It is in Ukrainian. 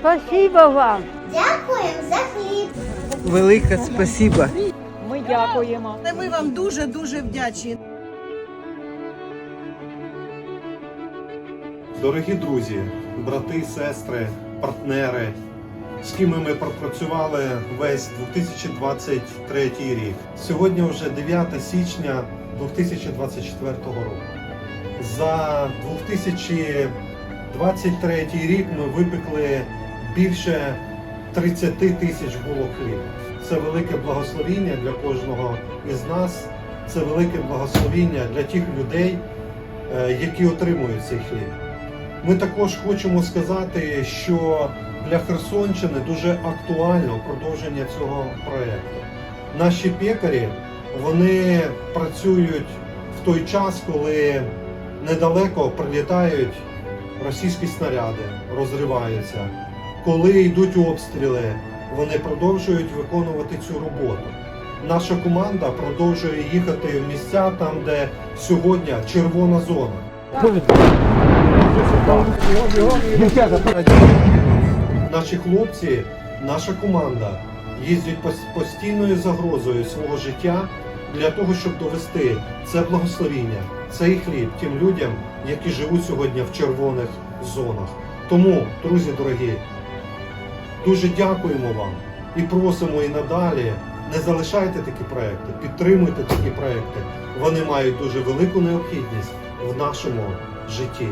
Спасибо вам. Дякуємо за хліб. Велике спасибо. Ми дякуємо. Ми вам дуже дуже вдячні. Дорогі друзі, брати, сестри, партнери, з ким ми пропрацювали весь 2023 рік. Сьогодні вже 9 січня 2024 року. За 2023 рік ми випекли більше 30 тисяч булок хліба. Це велике благословіння для кожного із нас. Це велике благословіння для тих людей, е, які отримують цей хліб. Ми також хочемо сказати, що для Херсонщини дуже актуально продовження цього проєкту. Наші пекарі вони працюють в той час, коли недалеко прилітають російські снаряди, розриваються. Коли йдуть обстріли, вони продовжують виконувати цю роботу. Наша команда продовжує їхати в місця там, де сьогодні червона зона. Наші хлопці, наша команда їздять постійною загрозою свого життя для того, щоб довести це благословіння, цей хліб тим людям, які живуть сьогодні в червоних зонах. Тому, друзі дорогі, дуже дякуємо вам і просимо і надалі. Не залишайте такі проекти, підтримуйте такі проекти. Вони мають дуже велику необхідність в нашому житті.